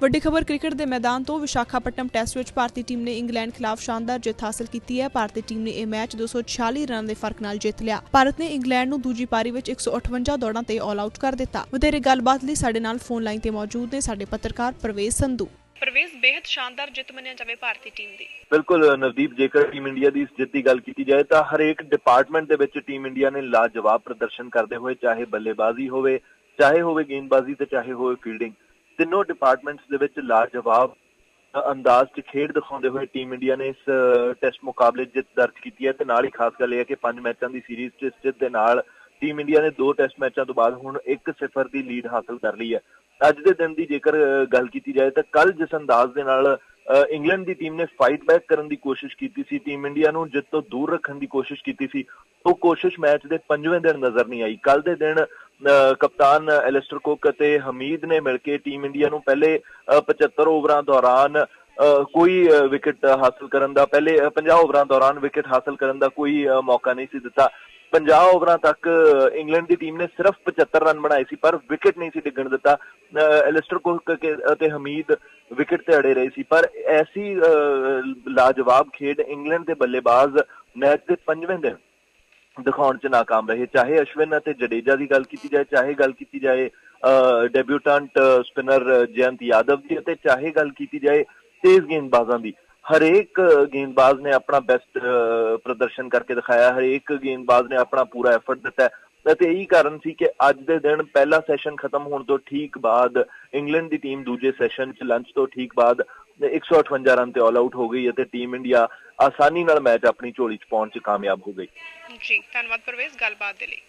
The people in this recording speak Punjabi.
ਵੱਡੀ ਖਬਰ ਕ੍ਰਿਕਟ ਦੇ ਮੈਦਾਨ ਤੋਂ ਵਿਸ਼ਾਖਾਪਟਨਮ ਟੈਸਟ ਵਿੱਚ ਭਾਰਤੀ ਟੀਮ ਨੇ ਇੰਗਲੈਂਡ ਖਿਲਾਫ ਸ਼ਾਨਦਾਰ ਜਿੱਤ ਹਾਸਲ ਕੀਤੀ ਹੈ। ਭਾਰਤੀ ਟੀਮ ਨੇ ਇਹ ਮੈਚ 246 ਰਨ ਦੇ ਫ਼ਰਕ ਨਾਲ ਜਿੱਤ ਲਿਆ। ਭਾਰਤ ਨੇ ਇੰਗਲੈਂਡ ਨੂੰ ਦੂਜੀ ਪਾਰੀ ਵਿੱਚ 158 ਦੌੜਾਂ ਤੇ ਆਲ ਆਊਟ ਕਰ ਦਿੱਤਾ। ਵਧੇਰੇ ਗੱਲਬਾਤ ਲਈ ਸਾਡੇ ਨਾਲ ਫੋਨ ਲਾਈਨ ਤੇ ਮੌਜੂਦ ਨੇ ਸਾਡੇ ਪੱਤਰਕਾਰ ਪ੍ਰਵੇਸ਼ ਸੰਧੂ। ਪ੍ਰਵੇਸ਼ ਬੇहद ਸ਼ਾਨਦਾਰ ਜਿੱਤ ਮੰਨਿਆ ਜਾਵੇ ਭਾਰਤੀ ਟੀਮ ਦੀ। ਬਿਲਕੁਲ ਨਵਦੀਪ ਜੇਕਰ ਟੀਮ ਇੰਡੀਆ ਦੀ ਇਸ ਜਿੱਤ ਦੀ ਗੱਲ ਕੀਤੀ ਜਾਏ ਤਾਂ ਹਰੇਕ ਡਿਪਾਰਟਮੈਂਟ ਦੇ ਵਿੱਚ ਟੀਮ ਇੰਡੀਆ ਨੇ ਲਾਜਵਾਬ ਪ੍ਰਦਰਸ਼ਨ ਕਰਦੇ ਹੋਏ ਚਾਹੇ ਬੱਲੇਬਾਜ਼ੀ ਹੋਵੇ ਚਾਹੇ ਹੋਵੇ ਗੇਂਦਬਾਜ਼ੀ ਤੇ ਚਾਹੇ ਹੋਵੇ ਫੀਲਡਿੰਗ ਤਿੰਨੋਂ ਡਿਪਾਰਟਮੈਂਟਸ ਦੇ ਵਿੱਚ ਲਾਜਵਾਬ ਅ, ਅੰਦਾਜ਼ 'ਚ ਖੇਡ ਦਿਖਾਉਂਦੇ ਹੋਏ ਟੀਮ ਇੰਡੀਆ ਨੇ ਇਸ ਟੈਸਟ ਮੁਕਾਬਲੇ ਜਿੱਤ ਦਰਜ ਕੀਤੀ ਹੈ ਤੇ ਨਾਲ ਹੀ ਖਾਸ ਗੱਲ ਇਹ ਹੈ ਕਿ ਪੰਜ ਮੈਚਾਂ ਦੀ ਸੀਰੀਜ਼ 'ਚ ਜਿੱਤ ਦੇ ਨਾਲ ਟੀਮ ਇੰਡੀਆ ਨੇ ਦੋ ਟੈਸਟ ਮੈਚਾਂ ਤੋਂ ਬਾਅਦ ਹੁਣ 1-0 ਦੀ ਲੀਡ ਹਾਸਲ ਕਰ ਲਈ ਹੈ। ਅੱਜ ਦੇ ਦਿਨ ਦੀ ਜੇਕਰ ਗੱਲ ਕੀਤੀ ਜਾਏ ਤਾਂ ਕੱਲ ਜਿਸ ਅੰਦਾਜ਼ ਦੇ ਨਾਲ ਅ, ਇੰਗਲੈਂਡ ਦੀ ਟੀਮ ਨੇ ਫਾਈਟ ਬੈਕ ਕਰਨ ਦੀ ਕੋਸ਼ਿਸ਼ ਕੀਤੀ ਸੀ ਟੀਮ ਇੰਡੀਆ ਨੂੰ ਜਿੱਤ ਤੋਂ ਦੂਰ ਰੱਖਣ ਦੀ ਕੋਸ਼ਿਸ਼ ਕੀਤੀ ਸੀ ਉਹ ਕੋਸ਼ਿਸ਼ ਮੈਚ ਦੇ ਪੰਜਵੇਂ ਦਿਨ ਨਜ਼ਰ ਨਹੀਂ ਆਈ। ਕੱਲ ਦੇ ਦਿਨ ਕਪਤਾਨ ਐਲਿਸਟਰ ਕੁੱਕ ਅਤੇ ਹਮੀਦ ਨੇ ਮਿਲ ਕੇ ਟੀਮ ਇੰਡੀਆ ਨੂੰ ਪਹਿਲੇ ਅ, 75 ਓਵਰਾਂ ਦੌਰਾਨ ਅ, ਕੋਈ ਵਿਕਟ ਹਾਸਲ ਕਰਨ ਦਾ ਪਹਿਲੇ ਅ, 50 ਓਵਰਾਂ ਦੌਰਾਨ ਵਿਕਟ ਹਾਸਲ ਕਰਨ ਦਾ ਕੋਈ ਮੌਕਾ ਨਹੀਂ ਸੀ ਦਿੱਤਾ। 50 ਓਵਰਾਂ ਤੱਕ ਇੰਗਲੈਂਡ ਦੀ ਟੀਮ ਨੇ ਸਿਰਫ 75 ਰਨ ਬਣਾਏ ਸੀ ਪਰ ਵਿਕਟ ਨਹੀਂ ਸੀ ਡਿੱਗਣ ਦਿੱਤਾ। ਅ, ਐਲਿਸਟਰ ਕੁੱਕ ਅਤੇ ਹਮੀਦ ਵਿਕਟ ਤੇ ਅੜੇ ਰਹੇ ਸੀ ਪਰ ਐਸੀ ਅ, ਲਾਜਵਾਬ ਖੇਡ ਇੰਗਲੈਂਡ ਦੇ ਬੱਲੇਬਾਜ਼ ਮੈਚ ਦੇ ਪੰਜਵੇਂ ਦਿਨ ਦਿਖਾਉਣ 'ਚ ਨਾਕਾਮ ਰਹੇ। ਚਾਹੇ ਅਸ਼ਵਿਨ ਅਤੇ ਜਡੇਜਾ ਦੀ ਗੱਲ ਕੀਤੀ ਜਾਏ, ਚਾਹੇ ਗੱਲ ਕੀਤੀ ਜਾਏ ਡੈਬਿਊਟੈਂਟ ਸਪਿਨਰ ਜਯੰਤ ਯਾਦਵ ਦੀ ਅਤੇ ਚਾਹੇ ਗੱਲ ਕੀਤੀ ਜਾਏ ਤੇਜ਼ ਗੇਂਦਬਾਜ਼ਾਂ ਦੀ। ਹਰੇਕ ਗੇਂਦਬਾਜ਼ ਨੇ ਆਪਣਾ ਬੈਸਟ ਪ੍ਰਦਰਸ਼ਨ ਕਰਕੇ ਦਿਖਾਇਆ। ਹਰੇਕ ਗੇਂਦਬਾਜ਼ ਨੇ ਆਪਣਾ ਪੂਰਾ ਐਫਰਟ ਦਿੱਤਾ। ਅਤੇ ਇਹੀ ਕਾਰਨ ਸੀ ਕਿ ਅੱਜ ਦੇ ਦਿਨ ਪਹਿਲਾ ਸੈਸ਼ਨ ਖਤਮ ਹੋਣ ਤੋਂ ਠੀਕ ਬਾਅਦ, ਇੰਗਲੈਂਡ ਦੀ ਟੀਮ ਦੂਜੇ ਸੈਸ਼ਨ 'ਚ ਲੰਚ ਤੋਂ ਠੀਕ ਬਾਅਦ 158 ਰਨ ਤੇ ਆਲ ਆਊਟ ਹੋ ਗਈ ਅਤੇ ਟੀਮ ਇੰਡੀਆ ਆਸਾਨੀ ਨਾਲ ਮੈਚ ਆਪਣੀ ਝੋਲੀ 'ਚ ਪਾਉਣ 'ਚ ਕਾਮਯਾਬ ਹੋ ਗਈ। ਜੀ, ਧੰਨਵਾਦ ਪ੍ਰਵੇਸ਼ ਗੱਲਬਾਤ ਦੇ ਲਈ।